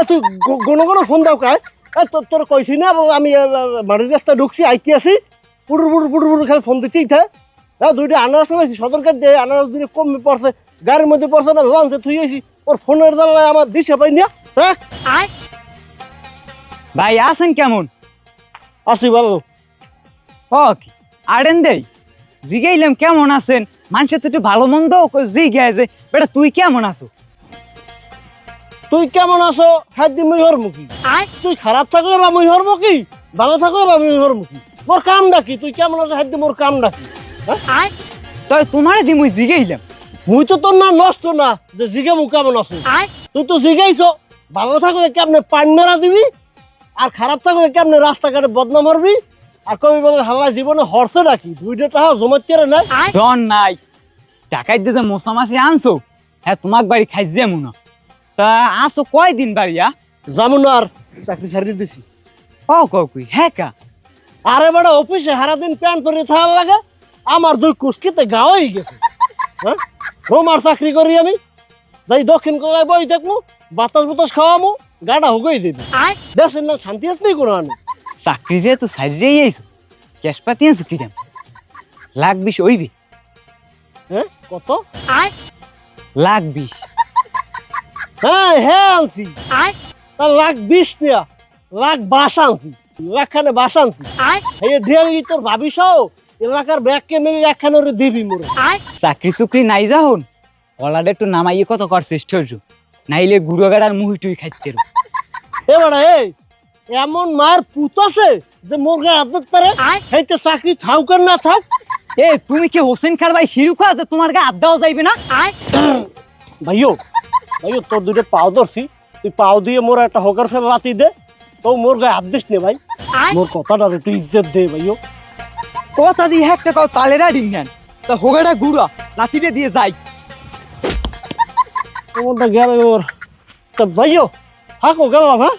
এ তুই কোনো কোনো ফোন দাও কায় এ তোর তোর কইছি না আমি মাটির রাস্তা ঢুকছি আইকি আছি পুটুর পুটুর পুটুর পুটুর খালি ফোন দিতেই থাকে হ্যাঁ দুইটা আনারস লাগাইছি সদরকার দিয়ে আনারস দিনে কমে পড়ছে গাড়ির মধ্যে পড়ছে না লঞ্চে থুই আইছি। ওর ফোনের জ্বালায় আমার দিশে পাই না হ্যাঁ ভাই আছেন কেমন? আসি ভালো। ও কি আড়েন দেই। জিগাইলাম কেমন আছেন? মানুষের তো একটু ভালো মন্দ জিগায় যে বেটা তুই কেমন আছো? তুই কেমন আছো? হ্যাঁ দি মুই হরমুখী তুই খারাপ থাকলে বা মুই হরমুখী ভালো থাকলে বা মুই হরমুখী মোর কাম ডাকি তুই কেমন আছো? হ্যাঁ দি মোর কাম ডাকি তাই তোমারে দি মুই জিগাইলাম। মুই তো তোর না নষ্ট না যে জিগে মু কেমন আছো? তুই তো জিগাইছ। ভালো থাকলে কেমনে পান মেরা দিবি? আর খারাপ থাকলে কেমনে রাস্তাঘাটে বদনাম মারবি? আর কবি বলে হালা জীবনে হরছে নাকি? দুইটা টাকা জমাতে না? ডন নাই টাকাই দিয়ে যে মশা মাছি আনছো হ্যাঁ তোমাক বাড়ি খাইছে মনে হয়। তা আসো কয়দিন বাড়িয়া যেমন আর চাকরি ছাড়ি দিছি। ও কুই হ্যাঁ কা? আরে বেটা অফিসে সারাদিন প্যান্ট পরে থাকা লাগে আমার দুই কুস্কিতে গাওয়াই গেছে। হ্যাঁ? রোমার চাকরি করি আমি যাই দক্ষিণ কোলায় বই থাকব বাতাস বাতাস খাওয়ামু গাটা হুকই দিবি দেশের না শান্তি আছে নেই কোনো আনে? চাকরি যেহেতু সাইডেই আইছো ক্যাশ পাতি আনছো কিরাম লাখ বিশ ওইবি হ্যাঁ কত? লাখ বিশ। হ্যাঁ হ্যাঁ আনছি। তা লাখ বিশ নেয়া লাখ বাস আনছি লাখখানে বাস আনছি। এই ঢেলি তোর ভাবিস এলাকার ব্যাগকে মিলে একখানে ওরে দিবি মোরে। চাকরি চুকরি নাই যখন গলাটা একটু নামাইয়ে কত কর চেষ্টা হইছো? নাইলে গুড়ো গাড়ার মুহি টুই খাইতে এ বেড়া এই এমন মার পুত আছে যে মোর গায়ে আদত করে সেইতে চাকরি থাক আর না থাক এ তুমি কি হোসেন খার ভাই শিরুখা আছে? তোমার গায়ে আড্ডাও যাইবে না? ভাইও ভাইও তোর দুটো পাও ধরছি তুই পাও দিয়ে মোর একটা হকার ফেলে বাতি দে তো মোর গায়ে হাত দিস নে ভাই। মোর কথাটা একটু ইজ্জত দে ভাইও। কথা দিয়ে একটা কাউ তালেরা ডিঙ্গান তা হোগাটা গুড়া লাতিটা দিয়ে যাই। তোমারটা গেল মোর তা ভাইও থাকো গেলাম হ্যাঁ?